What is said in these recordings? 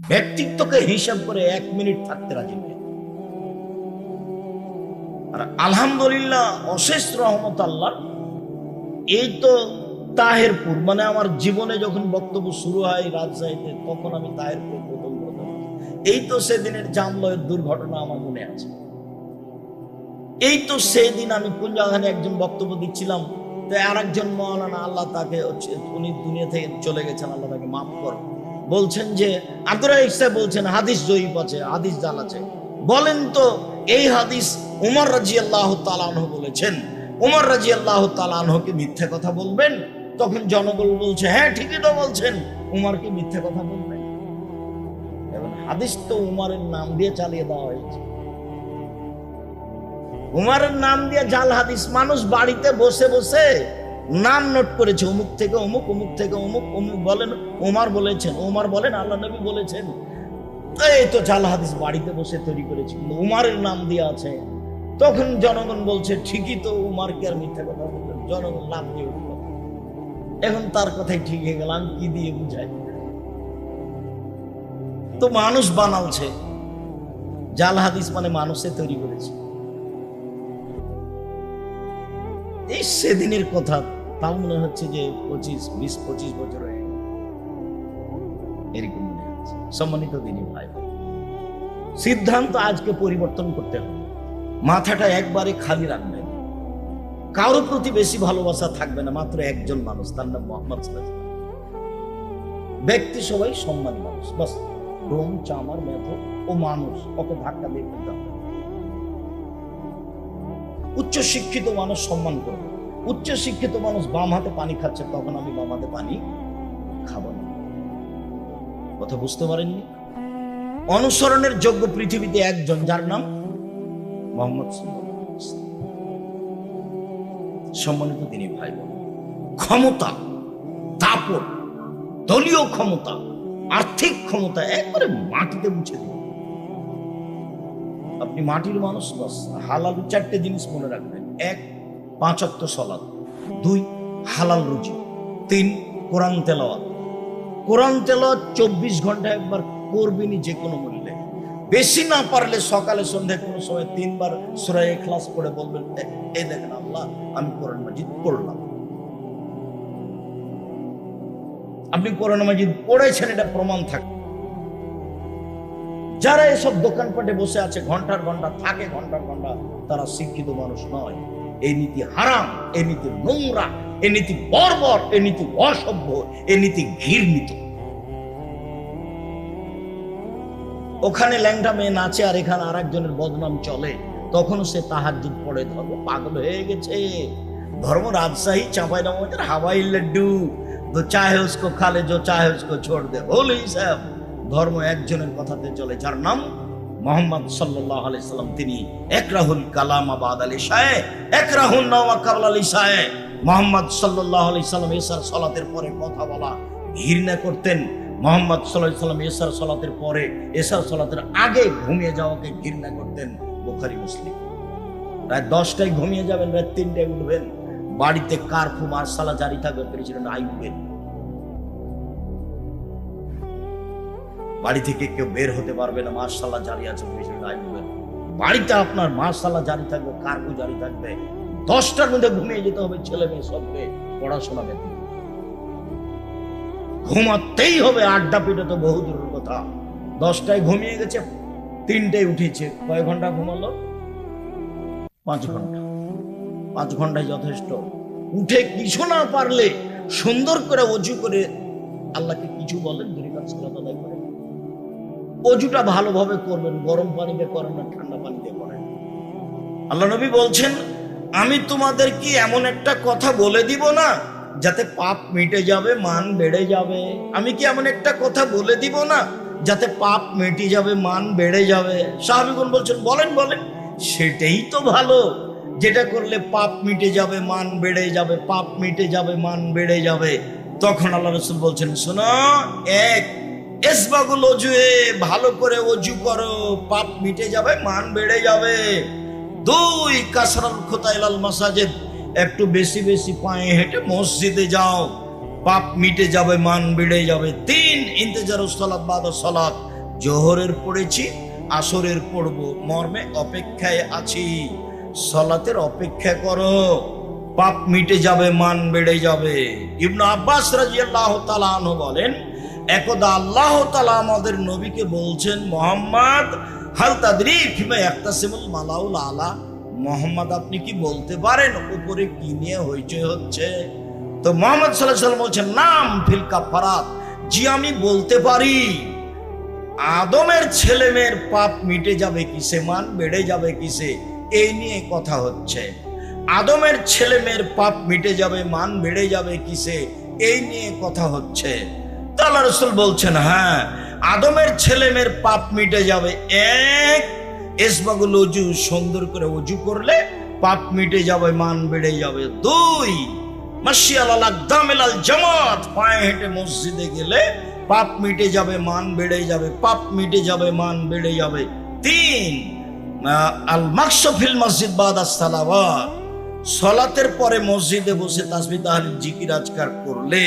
ব্যক্তিত্বকে হিসাব করে এক মিনিট থাকতে রাজি আর আলহামদুলিল্লাহ, অশেষ রহমত আল্লাহ এই তো তাহেরপুর মানে আমার জীবনে যখন বক্তব্য শুরু হয় রাজশাহীতে, তখন আমি তাহেরপুর প্রথম প্রথম। এই তো সেদিনের জামলয়ের দুর্ঘটনা আমার মনে আছে। এই তো সেই দিন আমি কুঞ্জাখানে একজন বক্তব্য দিচ্ছিলাম, তো আর একজন মৌলানা আল্লাহ তাকে উনি দুনিয়া থেকে চলে গেছেন, আল্লাহ তাকে মাফ করো বলছেন যে আব্দুর সাহেব বলছেন, হাদিস জয়ীফ আছে, হাদিস জাল আছে। বলেন তো, এই হাদিস উমর রাজি আল্লাহ তালানহ বলেছেন। উমর রাজি আল্লাহ তালানহকে মিথ্যে কথা বলবেন? তখন জনগণ বলছে হ্যাঁ ঠিকই তো বলছেন, উমরকে মিথ্যে কথা বলবেন। এবং হাদিস তো উমারের নাম দিয়ে চালিয়ে দেওয়া হয়েছে। উমারের নাম দিয়ে জাল হাদিস, মানুষ বাড়িতে বসে বসে নাম নোট করেছে, অমুক থেকে অমুক অমুক থেকে অমুক অমুক বলেন উমার বলেছেন উমার বলেন, আল্লাহ নবী বলেছেন। এই তো জাল হাদিস বাড়িতে বসে তৈরি করেছে, কিন্তু উমারের নাম দিয়ে আছে। তখন জনগণ বলছে, ঠিকই তো উমারকে আর মিথ্যা কথা বললেন জনগণ লাভ দিয়ে উঠল। এখন তার কথাই ঠিক হয়ে গেল, আমি কি দিয়ে বুঝাই? তো মানুষ বানালছে। জাল হাদিস মানে মানুষে তৈরি করেছে। এই সেদিনের কথা তাও মনে হচ্ছে যে পঁচিশ, বিশ, পঁচিশ বছর হয়ে। এরকম মনে হচ্ছে। সম্মানিত দিনী ভাই সিদ্ধান্ত আজকে পরিবর্তন করতে হবে। মাথাটা একবারে খালি রাখবেন। কারোর প্রতি বেশি ভালোবাসা থাকবে না, মাত্র একজন মানুষ, তার নাম মোহাম্মদ। ব্যক্তি সবাই সম্মান মানুষ, বাস। ডোম চামার মেথ ও মানুষ, ওকে ধাক্কা দিয়ে উচ্চ শিক্ষিত মানুষ সম্মান করবে। উচ্চ শিক্ষিত মানুষ বাম হাতে পানি খাচ্ছে, তখন আমি বাম হাতে পানি খাব না। কথা বুঝতে পারেননি? অনুসরণের যোগ্য পৃথিবীতে একজন, যার নাম মোহাম্মদ। সম্মানিত তিনি ভাই বোন ক্ষমতা, দাপট, দলীয় ক্ষমতা, আর্থিক ক্ষমতা একবারে মাটিতে মুছে দিন। আপনি মাটির মানুষ হালাল চারটে জিনিস মনে রাখবেন। এক পাঁচত্ব সলাদ দুই, হালাল রুচি তিন, কোরআন তেলাওয়াত। কোরআন তেলাওয়াত চব্বিশ ঘণ্টা একবার করবেনই যে কোনো মূল্যে। বেশি না পারলে সকালে সন্ধ্যায় কোনো সময় তিনবার সুরাই ক্লাস পড়ে বলবেন, "এ- এই দেখেন আল্লাহ, আমি কোরআন মাজিদ পড়লাম। আপনি কোরআন মাজিদ পড়েছেন, এটা প্রমাণ থাকে। যারা এসব দোকানপাটে বসে আছে, ঘণ্টার ঘণ্টা থাকে, ঘণ্টার ঘণ্টা তারা শিক্ষিত মানুষ নয়। এই নীতি হারাম, এ নীতি নোংরা, এ নীতি বর্বর, এ নীতি অসভ্য, এ নীতি ঘৃণিত। ওখানে ল্যাংটা মেয়ে নাচে আর এখানে আর একজনের বদনাম চলে, তখনও সে তাহার তাহাজুদ পড়ে, ধর্ম পাগল হয়ে গেছে। ধর্ম রাজশাহী চাপাই নবাবের হাওয়াই লাড্ডু তো চাহে উসকো খালে জো চাহে উসকো ছোড় দে। হোলি সাহেব ধর্ম একজনের কথাতে চলে, যার নাম মোহাম্মদ সাল্লাহ আলি সাল্লাম, তিনি একরাহুল কালাম আবাদ আলী শাহে একরাহুল নওয়া কাবল আলী শাহে। মোহাম্মদ সাল্লাহ আলি সাল্লাম এসার সলাতের পরে কথা বলা ঘৃণা করতেন। মোহাম্মদ সাল্লাহ সাল্লাম এসার সলাতের পরে, এসার সলাতের আগে ঘুমিয়ে যাওয়াকে ঘৃণা করতেন বুখারি, মুসলিম। রাত দশটায় ঘুমিয়ে যাবেন, রাত তিনটায় উঠবেন। বাড়িতে কারফু মার্শালা জারি থাকবে প্রেসিডেন্ট আইবেন বাড়ি থেকে কেউ বের হতে পারবে না মার্শাল্লাহ জারি আছে বাড়িতে আপনার মার্শাল্লাহ জারি থাকবে কারফু জারি থাকবে? দশটার মধ্যে ঘুমিয়ে যেতে হবে, ছেলে মেয়ে সবকে পড়াশোনা ব্যতীত ঘুমাতেই হবে, আড্ডা পিঠে তো বহু দূরের কথা। দশটায় ঘুমিয়ে গেছে, তিনটায় উঠেছে। কয় ঘণ্টা ঘুমালো? পাঁচ ঘণ্টা। পাঁচ ঘন্টায় যথেষ্ট। উঠে কিছু না পারলে সুন্দর করে অজু করে আল্লাহকে কিছু বলেন দুই কাজ করেন অজুটা ভালোভাবে করবেন, গরম পানিতে করেন না, ঠান্ডা পানিতে করেন। আল্লাহ নবী বলছেন, আমি তোমাদের কি এমন একটা কথা বলে দিব না, যাতে পাপ মিটে যাবে, মান বেড়ে যাবে। আমি কি এমন একটা কথা বলে দিব না, যাতে পাপ মিটে যাবে, মান বেড়ে যাবে? সাহাবিগুন বলছেন, বলেন বলেন, সেটাই তো ভালো। যেটা করলে পাপ মিটে যাবে, মান বেড়ে যাবে, পাপ মিটে যাবে, মান বেড়ে যাবে। তখন আল্লাহ রসুল বলছেন, শোনো, এক এসবাগুল অজুয়ে ভালো করে অজু করো, পাপ মিটে যাবে, মান বেড়ে যাবে। দুই কাসরাল খোতাইলাল মাসাজেদ, একটু বেশি বেশি পায়ে হেঁটে মসজিদে যাও। পাপ মিটে যাবে, মান বেড়ে যাবে। তিন, ইন্তেজার সলাৎ বাদ সলাৎ জোহরের পড়েছি, আসরের পড়ব, মর্মে অপেক্ষায় আছি। সলাতের অপেক্ষা করো। পাপ মিটে যাবে, মান বেড়ে যাবে। ইবনু আব্বাস রাজিয়াল্লাহ তাআলা আনহু বলেন একদা আল্লাহ তালা আমাদের নবীকে বলছেন, মোহাম্মদ, হাল তাদরি ফিমা ইয়াক্তাসিমুল মালাউল আলা। মোহাম্মদ, আপনি কি বলতে পারেন? উপরে কি নিয়ে হইচই হচ্ছে? তো মোহাম্মদ সাল্লাহ সাল্লাম বলছেন, নাম ফিলকা ফারাত জি, আমি বলতে পারি। আদমের ছেলে মেয়ের পাপ মিটে যাবে কিসে? মান বেড়ে যাবে কিসে? এই নিয়ে কথা হচ্ছে। আদমের ছেলে মেয়ের পাপ মিটে যাবে, মান বেড়ে যাবে কিসে? এই নিয়ে কথা হচ্ছে। তাল্লা রসুল বলছেন হ্যাঁ আদমের ছেলে মেয়ের পাপ মিটে যাবে। এক, এসবাগুল অজু সুন্দর করে অজু করলে পাপ মিটে যাবে, মান বেড়ে যাবে। দুই পায়ে হেঁটে মসজিদে গেলে পাপ মিটে যাবে, মান বেড়ে যাবে, পাপ মিটে যাবে, মান বেড়ে যাবে। তিন আল মসজিদ বাদ সলাতের পরে মসজিদে বসে তাসবি তাহলে জিকির, আজকার করলে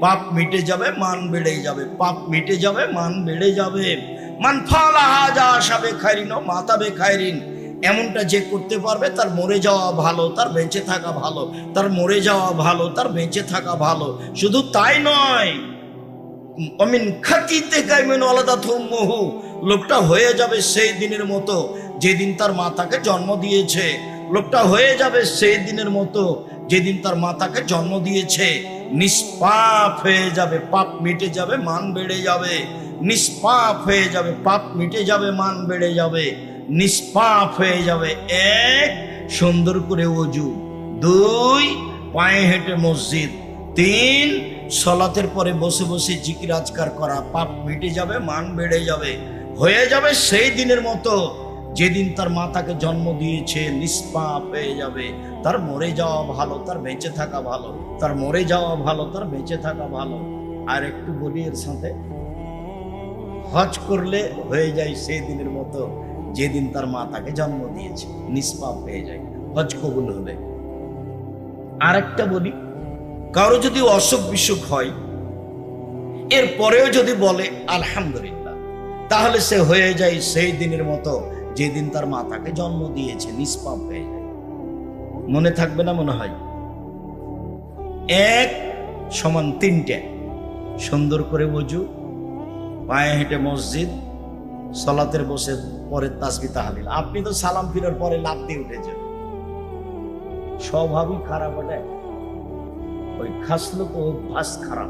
পাপ মিটে যাবে, মান বেড়ে যাবে। পাপ মিটে যাবে, মান বেড়ে যাবে। মান ফালা হাজা আসাবে খাইরিন মাতাবে খাইরিন। এমনটা যে করতে পারবে, তার মরে যাওয়া ভালো, তার বেঁচে থাকা ভালো, তার মরে যাওয়া ভালো, তার বেঁচে থাকা ভালো। শুধু তাই নয়, অমিন খাতিতে কাইমেন আলাদা থুমহু লোকটা হয়ে যাবে সেই দিনের মতো, যেদিন তার মাতাকে জন্ম দিয়েছে। লোকটা হয়ে যাবে সেই দিনের মতো, যেদিন তার মাতাকে জন্ম দিয়েছে। নিষ্পাপ হয়ে যাবে, পাপ মিটে যাবে, মান বেড়ে যাবে। নিষ্পাপ হয়ে যাবে, পাপ মিটে যাবে, মান বেড়ে যাবে। নিষ্পাপ হয়ে যাবে এক, সুন্দর করে অজু। দুই, পায়ে হেঁটে মসজিদ। তিন, সলাতের পরে বসে বসে জিকির আজকার করা। পাপ মিটে যাবে, মান বেড়ে যাবে। হয়ে যাবে সেই দিনের মতো, যেদিন তার মাতাকে জন্ম দিয়েছে, নিষ্পাপ হয়ে যাবে। তার মরে যাওয়া ভালো, তার বেঁচে থাকা ভালো, তার মরে যাওয়া ভালো, তার বেঁচে থাকা ভালো। আর একটু বলি এর সাথে, হজ করলে হয়ে যায় সেই দিনের মতো যেদিন তার মা তাকে জন্ম দিয়েছে, নিষ্পাপ হয়ে যায়, হজ কবুল হলে। আরেকটা বলি, কারও যদি অসুখ বিসুখ হয়, এর পরেও যদি বলে, আলহামদুলিল্লাহ, তাহলে সে হয়ে যায় সেই দিনের মতো যেদিন তার মা তাকে জন্ম দিয়েছে, নিষ্পাপ হয়ে যায়। মনে থাকবে না মনে হয়। এক সমান তিনটে। সুন্দর করে বজু পায়ে হেঁটে মসজিদ, সলাতের বসে পরে তাসবি তাহালিল। আপনি তো সালাম ফিরার পরে লাভ দিয়ে উঠেছেন। স্বভাবই খারাপ ওটা ওই খাসলো তো অভ্যাস খারাপ।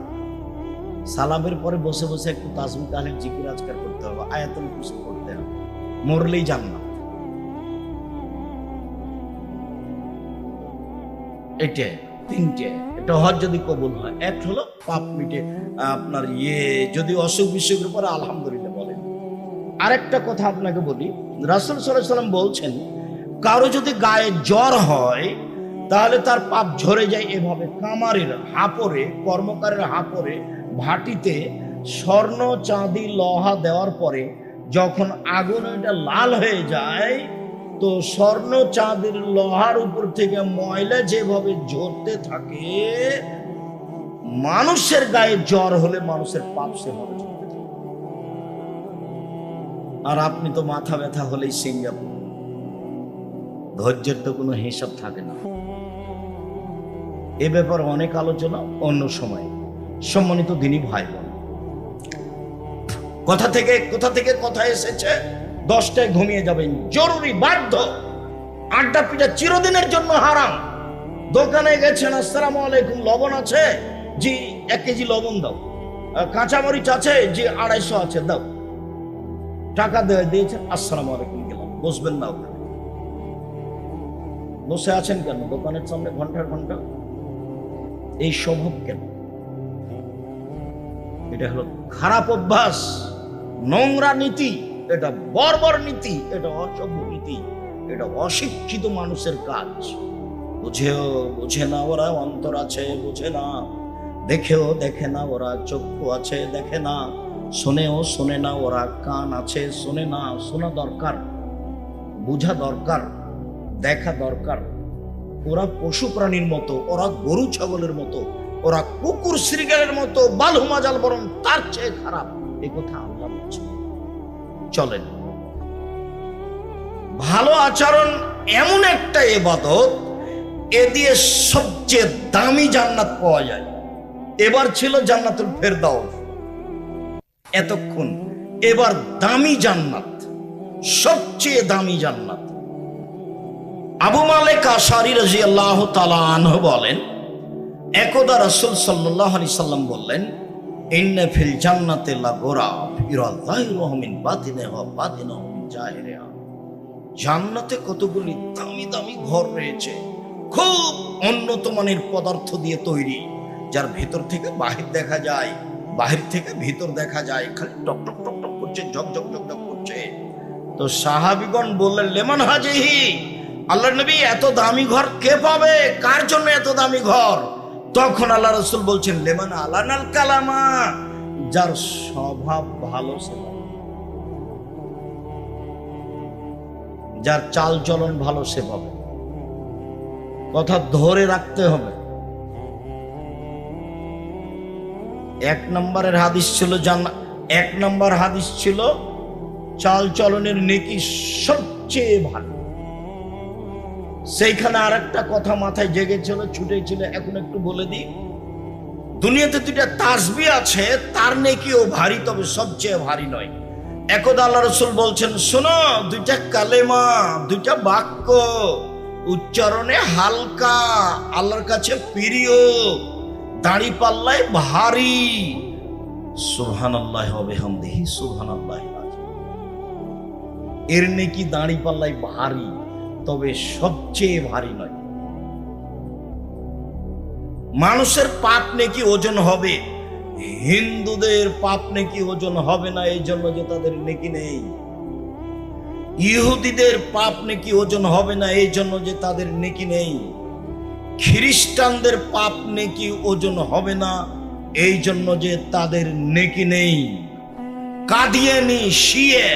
সালামের পরে বসে বসে একটু তাসবি তাহলিল, জিকির আজকার করতে হবে, আয়াতুল কুসি করতে হবে। মরলেই জান্নাত। এটা, তিনটে। এটা হজ যদি কবুল হয়। এক হলো পাপ মিটে, আপনার ইয়ে যদি অসুখ বিসুখের পরে আলহামদুলিল্লাহ বলেন আরেকটা কথা আপনাকে বলি, রাসুল সাল্লাম বলছেন, কারও যদি গায়ে জ্বর হয়, তাহলে তার পাপ ঝরে যায় এভাবে কামারের হাপরে, কর্মকারের হাপরে, ভাটিতে স্বর্ণ, চাঁদি, লোহা দেওয়ার পরে যখন আগুন এটা লাল হয়ে যায় তো স্বর্ণ চাঁদের লোহার উপর থেকে ময়লা যেভাবে ঝরতে থাকে, মানুষের গায়ে জ্বর হলে মানুষের পাপ থাকে। আর আপনি তো মাথা ব্যথা হলেই সিঙ্গাপুর। ধৈর্যের তো কোনো হিসাব থাকে না। এ ব্যাপারে অনেক আলোচনা, অন্য সময়। সম্মানিত দিনই ভাই কথা থেকে, কোথা থেকে কথা এসেছে। দশটায় ঘুমিয়ে যাবেন। জরুরি বাধ্য। আড্ডা পিঠা চিরদিনের জন্য হারাম। দোকানে গেছেন, আসসালাম আলাইকুম, লবণ আছে? জি, এক কেজি লবণ দাও। কাঁচামরিচ আছে? জি, আড়াইশো আছে, দাও। টাকা দেওয়া দিয়েছেন, আসসালাম আলাইকুম গেলাম। বসবেন না ওখানে। বসে আছেন কেন? দোকানের সামনে ঘণ্টার ঘণ্টা? এই স্বভাব কেন? এটা হলো খারাপ অভ্যাস, নোংরা নীতি। এটা বর্বর নীতি, এটা অসভ্য নীতি, এটা অশিক্ষিত মানুষের কাজ। বুঝেও, বুঝে না ওরা অন্তর আছে, বুঝে না। দেখেও দেখে না ওরা চক্ষু আছে, দেখে না। শোনেও শোনে না ওরা কান আছে, শোনে না শোনা দরকার, বোঝা দরকার, দেখা দরকার। ওরা পশু প্রাণীর মতো, ওরা গরু ছাগলের মতো, ওরা কুকুর শ্রীগালের মতো বালু মাজাল, বরং তার চেয়ে খারাপ। এ কথা আল্লাহ বলছে। চলেন। ভালো আচরণ এমন একটা এবাদত, এ দিয়ে সবচেয়ে দামি জান্নাত পাওয়া যায়। এবার ছিল জান্নাতুল ফেরদাউস। এতক্ষণ এবার দামি জান্নাত, সবচেয়ে দামি জান্নাত। আবু মালেক আশারি রাজি আল্লাহ তালাহ বলেন, একদা রসুল সাল্লাহ আলি সাল্লাম বললেন ইন্নে ফিল জান্নাতে লা গোরা ফিরাল্লাহির রহমিন বাতিনে হ বাতিনে হ জাহিরে জান্নাতে কতগুলি দামি দামি ঘর রয়েছে, খুব উন্নত মানের পদার্থ দিয়ে তৈরি, যার ভেতর থেকে বাহির দেখা যায়, বাহির থেকে ভিতর দেখা যায়, খালি টক টক টক টক করছে, ঝক ঝক ঝক ঝক করছে। তো সাহাবিগণ বললেন, লেমন হাজিহি আল্লাহ নবী এত দামি ঘর কে পাবে? কার জন্য এত দামি ঘর? তখন আল্লাহ রসুল বলছেন, লেমন আলানাল কালামা যার স্বভাব ভালো পাবে। যার চাল চলন ভালো সে পাবে। কথা ধরে রাখতে হবে। এক নম্বরের হাদিস ছিল জান এক নম্বর হাদিস ছিল চাল চলনের নেকি সবচেয়ে ভালো। সেইখানে আর একটা কথা মাথায় জেগেছিল, ছুটেছিল, এখন একটু বলে দিই। দুনিয়াতে দুইটা তাসবি আছে, তার নেকিও ভারী, তবে সবচেয়ে ভারী নয়। একদা আল্লাহ রসুল বলছেন, শোনো, দুইটা কালেমা, দুইটা বাক্য, উচ্চারণে হালকা, আল্লাহর কাছে প্রিয়, দাড়ি পাল্লায় ভারী। সুহান আল্লাহ হবে হামদিহি সুহান আল্লাহ এর নেকি দাড়ি পাল্লায় ভারী। তবে সবচেয়ে ভারী নয়। মানুষের পাপ নেকি ওজন হবে, হিন্দুদের পাপ নেকি ওজন হবে না এই জন্য যে তাদের নেকি নেই। ইহুদিদের পাপ নেকি ওজন হবে না এই জন্য যে তাদের নেকি নেই। খ্রিস্টানদের পাপ নেকি ওজন হবে না এই জন্য যে তাদের নেকি নেই। কাদিয়ানি শিয়ে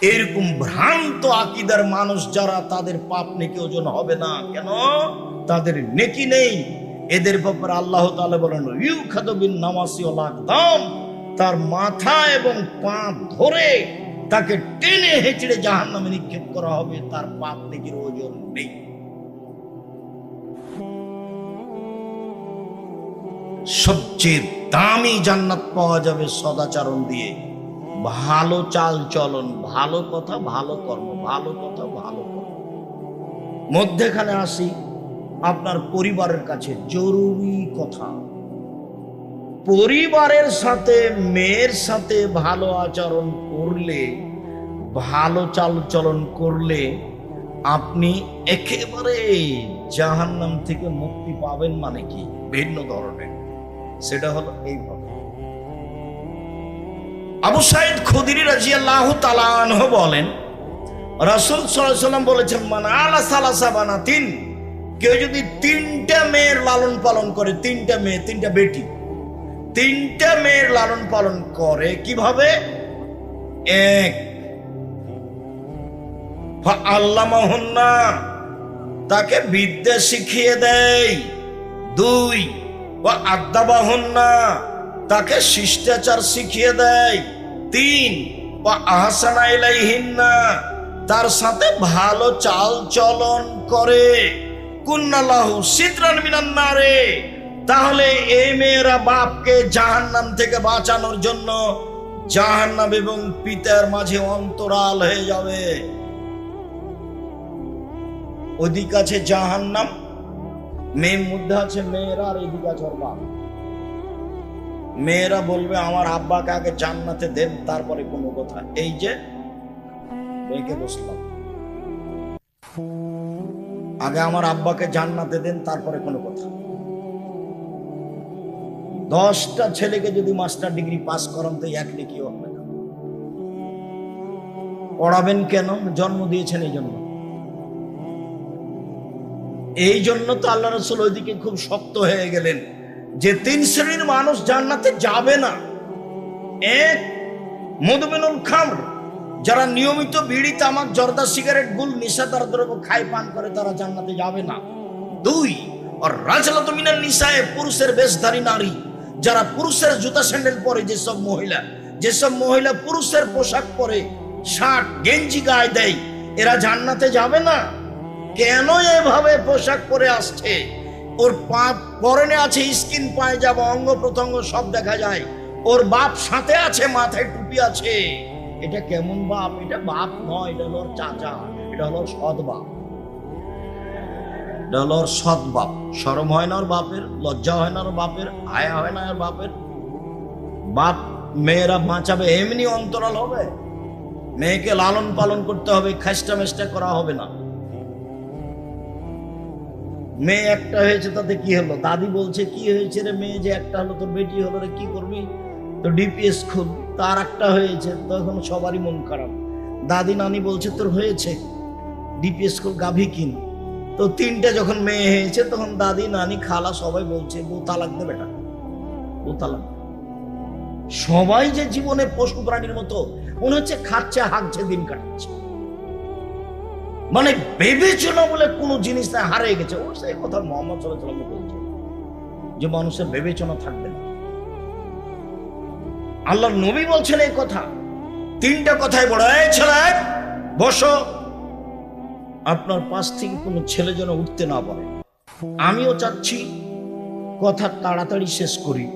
এরকম ভ্রান্ত আকিদার মানুষ যারা, তাদের পাপ নেকি ওজন হবে না। কেন? তাদের নেকি নেই। এদের ব্যাপারে আল্লাহ তাআলা বলেন ইউ খাদবিন নামাসি তার মাথা এবং পা ধরে তাকে টেনে হেঁচড়ে জাহান নামে নিক্ষেপ করা হবে। তার পাপ নেকির ওজন নেই। সবচেয়ে দামি জান্নাত পাওয়া যাবে সদাচরণ দিয়ে। ভালো চাল চলন, ভালো কথা, ভালো কর্ম, ভালো কথা, ভালো কর্ম। মধ্যেখানে আসি, আপনার পরিবারের কাছে জরুরি কথা। পরিবারের সাথে, মেয়ের সাথে ভালো আচরণ করলে, ভালো চাল চলন করলে, আপনি একেবারে জাহান্নাম থেকে মুক্তি পাবেন মানে কি? ভিন্ন ধরনের। সেটা হলো এইভাবে আবু সাইদ খুদিরি রাজিয়াল্লাহু তাআলা আনহু বলেন, রাসূল সাল্লাম বলেছেন, মান আলা সালাসা বানাতিন কেউ যদি তিনটা মেয়ের লালন পালন করে, তিনটা মেয়ে, তিনটা বেটি, তিনটা মেয়ের লালন পালন করে কীভাবে? এক আল্লাহ মহন্না তাকে বিদ্যা শিখিয়ে দেয়। দুই ও আদাবাহন্না তাকে শিষ্টাচার শিখিয়ে দেয়। তিন আহসানা তার সাথে ভালো চাল চলন করে। কুন্নাল্লাহু সিদ্রান মিনান্নারে তাহলে এই মেয়েরা বাপকে জাহান্নাম থেকে বাঁচানোর জন্য জাহান্নাম এবং পিতার মাঝে অন্তরাল হয়ে যাবে। ওদিক আছে জাহান্নাম, মেয়ের মধ্যে আছে মেয়েরা আর এদিকে আছে বাপ। মেয়েরা বলবে, আমার আব্বাকে আগে জান্নাতে দেন, তারপরে কোনো কথা। এই যে মেয়েকে বসলাম। আগে আমার আব্বাকে জান্নাতে দেন, তারপরে কোনো কথা। দশটা ছেলেকে যদি মাস্টার ডিগ্রি পাস করান, তো এক লিখিও হবে না। পড়াবেন কেন? জন্ম দিয়েছেন এই জন্য। এই জন্য তো আল্লাহ রসুল ওইদিকে খুব শক্ত হয়ে গেলেন। যে তিন শ্রেণির মানুষ জান্নাতে যাবে না। এক মধুমেনুল খাম যারা নিয়মিত বিড়ি, তামাক, জর্দা, সিগারেট, গুল নেশাদার দ্রব্য খায়, পান করে, তারা জান্নাতে যাবে না। দুই, আর রাজলত মিনার নিশায় পুরুষের বেশধারী নারী। যারা পুরুষের জুতা স্যান্ডেল পরে, যেসব মহিলা যেসব মহিলা পুরুষের পোশাক পরে, শার্ট, গেঞ্জি গায়ে দেয়, এরা জান্নাতে যাবে না? কেন এভাবে পোশাক পরে আসছে? ওর পা পরনে আছে, স্কিন পায়ে যাব, অঙ্গ প্রত্যঙ্গ সব দেখা যায়। ওর বাপ সাথে আছে, মাথায় টুপি আছে। এটা কেমন বাপ? এটা বাপ নয়, এটা হলো চাচা, এটা হলো সৎ বাপ। এটা সৎ বাপ। সরম হয় না ওর বাপের, লজ্জা হয় না ওর বাপের, আয়া হয় না ওর বাপের। বাপ মেয়েরা বাঁচাবে, এমনি অন্তরাল হবে। মেয়েকে লালন পালন করতে হবে খাস্টা মেস্টা করা হবে না। মেয়ে একটা হয়েছে, তাতে কি হলো? দাদি বলছে, কি হয়েছে রে মেয়ে? যে একটা হলো, তোর বেটি হলো রে, কি করবি? তো ডিপিএস খুল তার একটা হয়েছে, তখন সবারই মন খারাপ। দাদি নানি বলছে, তোর হয়েছে? ডিপিএস খুল গাভী কিন। তো তিনটা যখন মেয়ে হয়েছে, তখন দাদি, নানি, খালা সবাই বলছে, বউ তালাক দেবে না বউ তালাক সবাই যে জীবনে পশু প্রাণীর মতো, মনে হচ্ছে খাচ্ছে, হাঁকছে, দিন কাটাচ্ছে। মানে বিবেচনা বলে কোনো জিনিস হারিয়ে গেছে। ও সেই কথা মোহাম্মদ সাল্লাহ বলছে যে মানুষের বিবেচনা থাকবে না। আল্লাহ নবী বলছেন এই কথা। তিনটা কথাই বড় এই ছেলে, বসো। আপনার পাশ থেকে কোনো ছেলে যেন উঠতে না পারে। আমিও চাচ্ছি কথা তাড়াতাড়ি শেষ করি।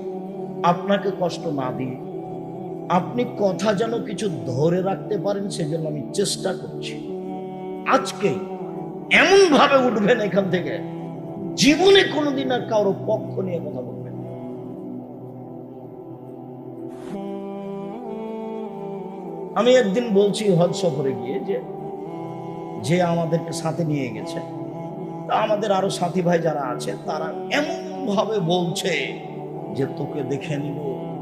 আপনাকে কষ্ট না দিয়ে। আপনি কথা যেন কিছু ধরে রাখতে পারেন, সেজন্য আমি চেষ্টা করছি। আজকে এমন ভাবে উঠবেন এখান থেকে, জীবনে কোনোদিন আর কারও পক্ষ নিয়ে কথা বলবেন আমি একদিন বলছি হজ সফরে গিয়ে যে যে আমাদেরকে সাথে নিয়ে গেছে, তা আমাদের আরও সাথী ভাই যারা আছে, তারা এমন ভাবে বলছে যে, তোকে দেখে নিব,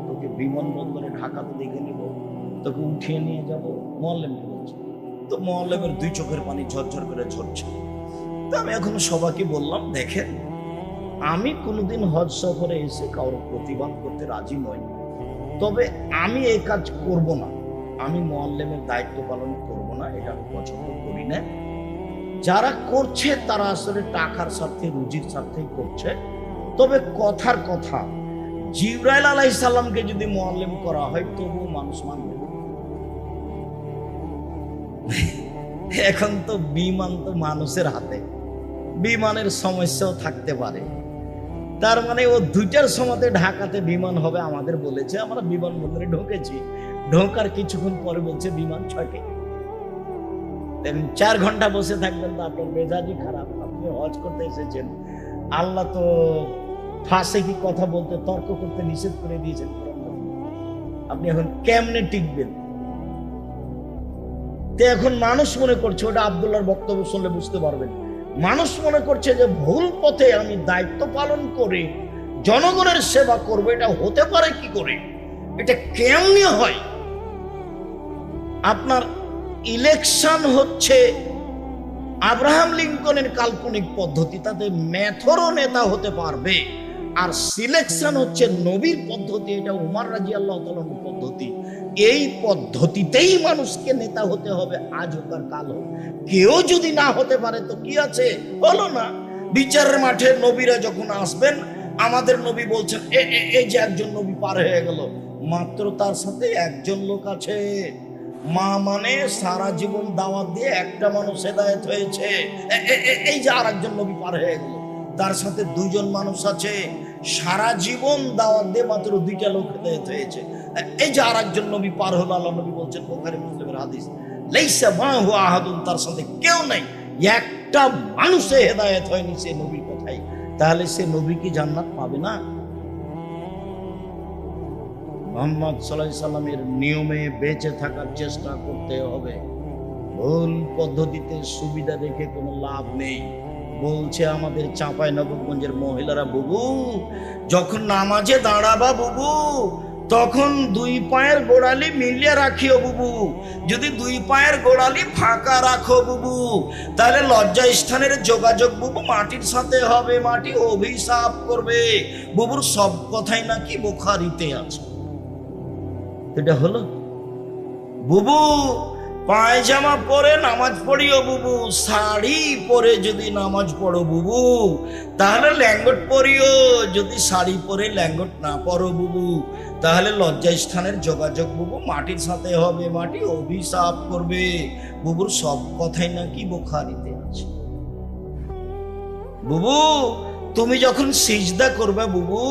তোকে বিমানবন্দরে ঢাকাতে দেখে নিব, তোকে উঠিয়ে নিয়ে যাব। মল্লেমকে তো মল্লেমের দুই চোখের পানি ঝরঝর করে ঝরছে। তো আমি এখন সবাইকে বললাম, দেখেন, আমি কোনোদিন হজ সফরে এসে কারোর প্রতিবাদ করতে রাজি নই। তবে আমি এই কাজ করব না। আমি মোয়াল্লেমের দায়িত্ব পালন করব না, এটা আমি পছন্দ করি না। যারা করছে, তারা আসলে টাকার স্বার্থে, রুজির স্বার্থেই করছে। তবে কথার কথা, জিব্রাইল আলাই সাল্লামকে যদি মোয়াল্লেম করা হয়, তবুও মানুষ মানবে। এখন তো বিমান তো মানুষের হাতে। বিমানের সমস্যাও থাকতে পারে। তার মানে ও দুইটার সময়তে ঢাকাতে বিমান হবে আমাদের বলেছে আমরা বিমানবন্দরে ঢুকেছি। ঢোকার কিছুক্ষণ পরে বলছে বিমান দেখেন, চার ঘণ্টা বসে থাকবেন তো আপনার মেজাজই খারাপ। আপনি হজ করতে এসেছেন। আল্লাহ তো ফাঁসে কি কথা বলতে তর্ক করতে নিষেধ করে দিয়েছেন। আপনি এখন কেমনে টিকবেন? তো এখন মানুষ মনে করছে, ওটা আবদুল্লাহর বক্তব্য শুনলে বুঝতে পারবেন। মানুষ মনে করছে যে ভুল পথে আমি দায়িত্ব পালন করে জনগণের সেবা করব, এটা হতে পারে কি করে? এটা কেমনি হয়? আপনার ইলেকশন হচ্ছে আব্রাহাম লিঙ্কনের কাল্পনিক পদ্ধতি, তাতে মেথরও নেতা হতে পারবে। আর সিলেকশন হচ্ছে নবীর পদ্ধতি, এটা উমার রাজি আল্লাহ পদ্ধতি। এই পদ্ধতিতেই মানুষকে নেতা হতে হবে। আজ হোক আর কাল হোক। কেউ যদি না হতে পারে তো কি আছে? হলো না। বিচারের মাঠে নবীরা যখন আসবেন, আমাদের নবী বলছেন, "এ- এ- এই যে একজন নবী পার হয়ে গেল, মাত্র তার সাথে একজন লোক আছে। মা মানে সারা জীবন দাওয়াত দিয়ে একটা মানুষ হেদায়ত হয়েছে। এই যে আর একজন নবী পার হয়ে গেল, তার সাথে দুইজন মানুষ আছে। সারা জীবন দাওয়াত দিয়ে মাত্র দুইটা লোক হেদায়ত হয়েছে। এই যে আর একজন নবী পার হলো, আল্লাহ নবী বলছেন, বোখারি মুসলিমের হাদিস মা হুয়া আহাদুন তার সাথে কেউ নাই। একটা মানুষে হেদায়ত হয়নি সে নবীর কথাই। তাহলে সে নবী কি জান্নাত পাবে না? মোহাম্মদ সাল্লাহ সাল্লামের নিয়মে বেঁচে থাকার চেষ্টা করতে হবে। ভুল পদ্ধতিতে সুবিধা দেখে কোনো লাভ নেই। বলছে আমাদের চাঁপাই নবগঞ্জের মহিলারা, বুবু, যখন নামাজে দাঁড়াবা বুবু তখন দুই পায়ের গোড়ালি মিলিয়ে রাখিও বুবু। যদি দুই পায়ের গোড়ালি ফাঁকা রাখো বুবু, তাহলে লজ্জা স্থানের যোগাযোগ বুবু মাটির সাথে হবে, মাটি অভিশাপ করবে। বুবুর সব কথাই নাকি বোখারিতে আছে। এটা হলো? বুবু পায়জামা পরে নামাজ পড়িও বুবু, শাড়ি পরে যদি নামাজ পড়ো বুবু, তাহলে ল্যাঙ্গট পরিও, যদি শাড়ি পরে ল্যাঙ্গট না পরো বুবু, তাহলে লজ্জা স্থানের যোগাযোগ বুবু মাটির সাথে হবে, মাটি অভিশাপ করবে। বুবুর সব কথাই নাকি বোখারিতে আছে। বুবু, তুমি যখন সিজদা করবে বুবু,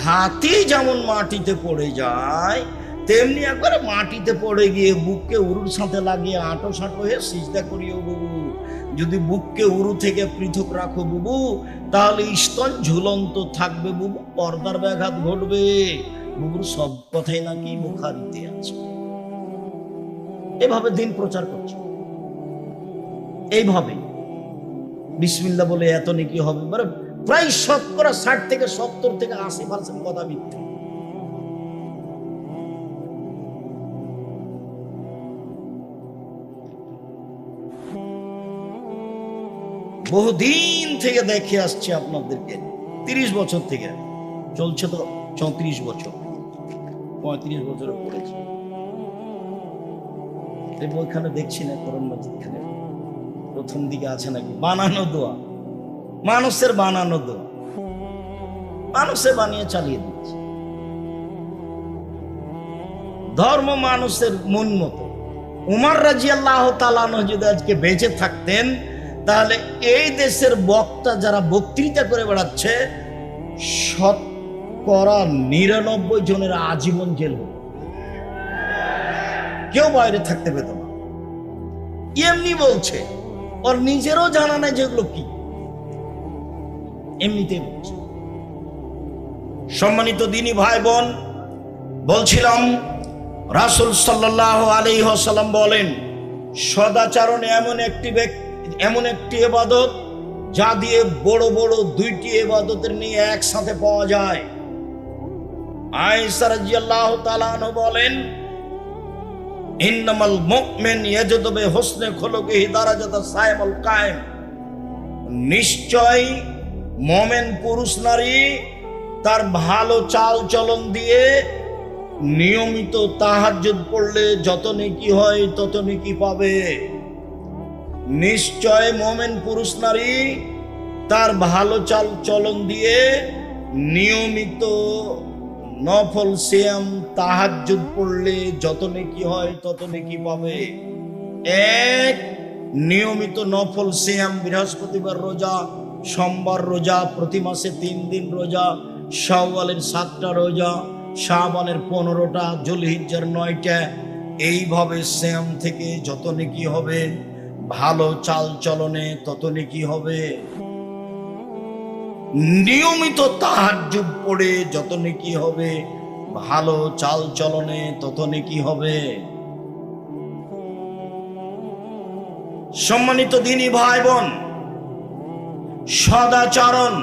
হাতি যেমন মাটিতে পড়ে যায় তেমনি একবার মাটিতে পড়ে গিয়ে বুককে উরুর সাথে লাগিয়ে আঁটো সাঁটো হয়ে সিজদা করিও বুবু। যদি বুককে উরু থেকে পৃথক রাখো বুবু, তাহলে স্তন ঝুলন্ত থাকবে বুবু, পর্দার ব্যাঘাত ঘটবে। বুবুর সব কথাই নাকি মুখারিতে আছে। এভাবে দিন প্রচার করছে। এইভাবে। বিসমিল্লা বলে এত নাকি হবে। মানে প্রায় শতকরা ষাট থেকে সত্তর থেকে আশি পার্সেন্ট কথা মিথ্যে। বহুদিন থেকে দেখে আসছে আপনাদেরকে। তিরিশ বছর থেকে। চলছে তো চৌত্রিশ বছর। পঁয়ত্রিশ বছরে পড়েছে। এই বইখানে দেখছি না করোন মাজিদখানে প্রথম দিকে আছে নাকি? বানানো দোয়া। মানুষের বানানো দোয়া। মানুষে বানিয়ে চালিয়ে দিচ্ছে। ধর্ম মানুষের মন মতো। উমার রাজি আল্লাহ তালানো যদি আজকে বেঁচে থাকতেন তাহলে এই দেশের বক্তা যারা বক্তৃতা করে বেড়াচ্ছে শতকরা নিরানব্বই জনের আজীবন জেল কেউ বাইরে থাকতে পেত না। এমনি বলছে, ওর নিজেরও জানা নাই যেগুলো কি। এমনিতে বলছে। সম্মানিত দিনী ভাই বোন বলছিলাম, রাসুল সাল্লাহ আলাইসাল্লাম বলেন, সদাচরণ এমন একটি ব্যক্তি এমন একটি এবাদত যা দিয়ে বড় বড় দুইটি এবাদতের নিয়ে একসাথে পাওয়া যায়। আয়েশা রাদিয়াল্লাহু তাআলা বলেন, ইন্নামাল মুমিন ইয়াজদবে হোসনে খলুকিহি দারাজাতা সাইমুল কায়েম। নিশ্চয় মোমেন পুরুষ নারী তার ভালো চাল চলন দিয়ে নিয়মিত তাহাজ্জুদ পড়লে যত নেকি হয় তত নেকি পাবে। নিশ্চয় মোমেন পুরুষ নারী তার ভালো চাল চলন দিয়ে নিয়মিত নফল সিয়াম তাহাজ্জুদ পড়লে যত নেকি হয় তত নেকি পাবে? এক, নিয়মিত নফল সিয়াম বৃহস্পতিবার রোজা, সোমবার রোজা, প্রতি মাসে তিন দিন রোজা, শাওয়ালের সাতটা রোজা, শাবানের পনেরোটা, জলহিজ্জার নয়টা। এইভাবে শ্যাম থেকে যত নেকি হবে ভালো চাল চলনে তত নেকি হবে? নিয়মিত তাহাজ্জুদ পড়ে যত নেকি হবে? ভালো চাল চলনে তত নেকি হবে? সম্মানিত দিনী ভাই বোন সদাচরণ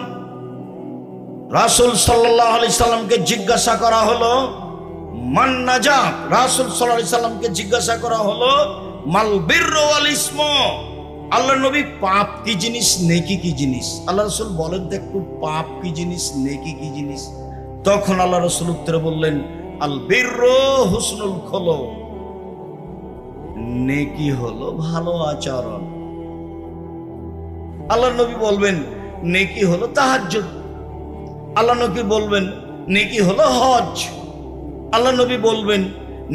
রাসুল সাল্লাহ আলি সাল্লামকে জিজ্ঞাসা করা হলো মান্নাজা রাসুল সাল্লাহ সাল্লামকে জিজ্ঞাসা করা হলো মাল বীর আল ইসম। আল্লাহ নবী পাপ কি জিনিস, নেকি কি জিনিস? আল্লাহ রসুল বলেন তো একটু পাপ কি জিনিস, নেকি কি জিনিস? তখন আল্লাহ রসুল উত্তরে বললেন, আল বীর হুসনুল খোলো। নেকি হলো ভালো আচরণ। আল্লাহ নবী বলবেন, নেকি হলো তাহাজ্জুদ। আল্লাহ নবী বলবেন, নেকি হলো হজ। আল্লাহ নবী বলবেন,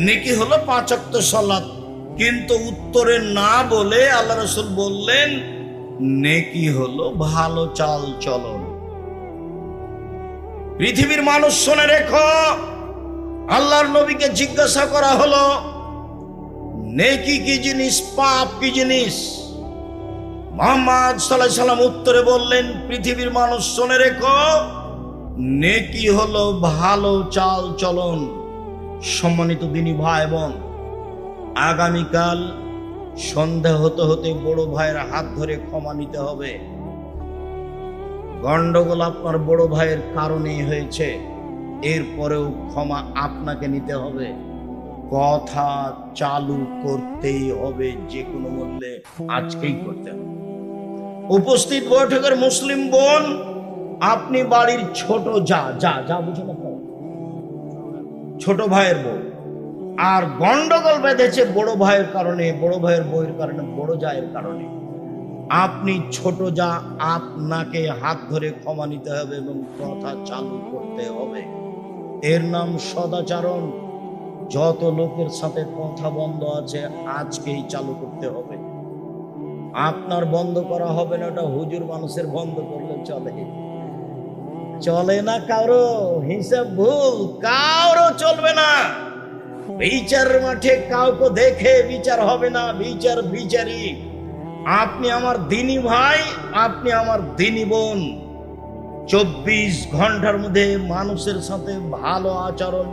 নেকি হলো পাঁচক্ত সলাৎ কিন্তু উত্তরে না বলে আল্লাহ রসুল বললেন, নেকি হলো ভালো চাল চলন পৃথিবীর মানুষ শুনে রেখো, আল্লাহর নবীকে জিজ্ঞাসা করা হলো, নেকি কি জিনিস, পাপ কি জিনিস? মোহাম্মদ সাল্লাহ সাল্লাম উত্তরে বললেন, পৃথিবীর মানুষ শুনে রেখো, নেকি হলো ভালো চাল চলন সম্মানিত দিনী ভাই বোন আগামীকাল সন্ধ্যা হতে হতে বড় ভাইয়ের হাত ধরে ক্ষমা নিতে হবে। গন্ডগোল আপনার বড় ভাইয়ের কারণেই হয়েছে। এরপরেও ক্ষমা আপনাকে নিতে হবে। কথা চালু করতেই হবে যে কোনো মূল্যে। আজকেই করতে হবে। উপস্থিত বৈঠকের মুসলিম বোন, আপনি বাড়ির ছোট যা যা যা বুঝে ছোট ভাইয়ের বোন আর গন্ডগোল বেঁধেছে বড় ভাইয়ের কারণে, বড় ভাইয়ের বইয়ের কারণে, বড় জায়ের কারণে। আপনি ছোট যা, আপনাকে হাত ধরে ক্ষমা নিতে হবে এবং কথা চালু করতে হবে। এর নাম সদাচরণ। যত লোকের সাথে কথা বন্ধ আছে, আজকেই চালু করতে হবে। আপনার বন্ধ করা হবে না, ওটা হুজুর মানুষের বন্ধ করলে চলে। চলে না কারও? হিসাব ভুল, কারও চলবে না। বিচার মাঠে কাউকে দেখে বিচার হবে না, বিচার বিচারি। আপনি আমার দিনী ভাই, আপনি আমার দিনী বোন। চব্বিশ ঘণ্টার মধ্যে মানুষের সাথে ভালো আচরণ